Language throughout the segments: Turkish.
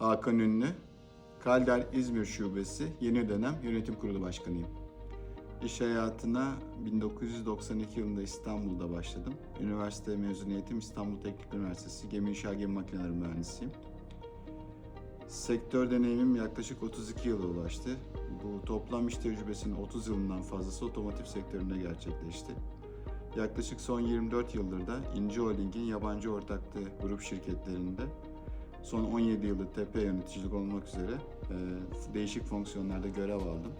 Hakan Ünlü, Kaldar İzmir Şubesi Yeni Dönem Yönetim Kurulu Başkanıyım. İş hayatına 1992 yılında İstanbul'da başladım. Üniversite mezuniyetim İstanbul Teknik Üniversitesi Gemi İnşa Gemi Makineleri Mühendisiyim. Sektör deneyimim yaklaşık 32 yıla ulaştı. Bu toplam iş tecrübesinin 30 yılından fazlası otomotiv sektöründe gerçekleşti. Yaklaşık son 24 yıldır da İnci Holding'in yabancı ortaklığı grup şirketlerinde son 17 yıldır tepe yöneticilik olmak üzere e, değişik fonksiyonlarda görev aldım.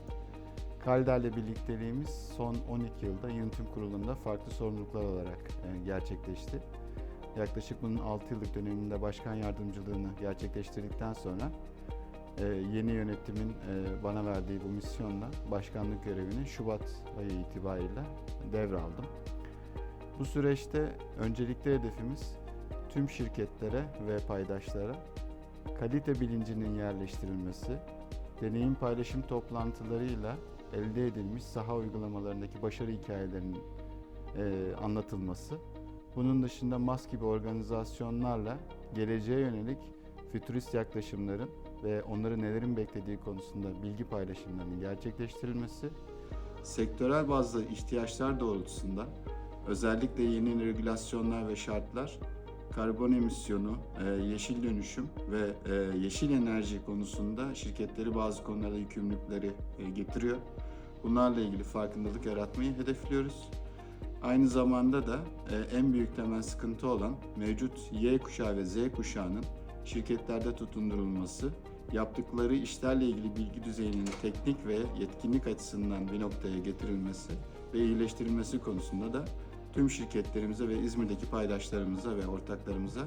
Kalder'le birlikteliğimiz son 12 yılda yönetim kurulunda farklı sorumluluklar olarak e, gerçekleşti. Yaklaşık bunun 6 yıllık döneminde başkan yardımcılığını gerçekleştirdikten sonra e, yeni yönetimin bana verdiği bu misyonla başkanlık görevini Şubat ayı itibariyle devraldım. Bu süreçte öncelikli hedefimiz tüm şirketlere ve paydaşlara kalite bilincinin yerleştirilmesi, deneyim paylaşım toplantılarıyla elde edilmiş saha uygulamalarındaki başarı hikayelerinin e, anlatılması. Bunun dışında MAS gibi organizasyonlarla geleceğe yönelik fütürist yaklaşımların ve onları nelerin beklediği konusunda bilgi paylaşımlarının gerçekleştirilmesi. Sektörel bazı ihtiyaçlar doğrultusunda özellikle yeni regülasyonlar ve şartlar karbon emisyonu, e, yeşil dönüşüm ve e, yeşil enerji konusunda şirketleri bazı konularda yükümlülükleri e, getiriyor. Bunlarla ilgili farkındalık yaratmayı hedefliyoruz. Aynı zamanda da en büyük temel sıkıntı olan mevcut Y kuşağı ve Z kuşağının şirketlerde tutundurulması, yaptıkları işlerle ilgili bilgi düzeyinin teknik ve yetkinlik açısından bir noktaya getirilmesi ve iyileştirilmesi konusunda da tüm şirketlerimize ve İzmir'deki paydaşlarımıza ve ortaklarımıza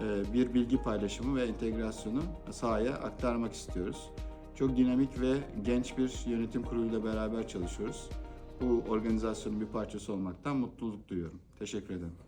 e, bir bilgi paylaşımı ve entegrasyonu sahaya aktarmak istiyoruz. Çok dinamik ve genç bir yönetim kuruluyla beraber çalışıyoruz. Bu organizasyonun bir parçası olmaktan mutluluk duyuyorum. Teşekkür ederim.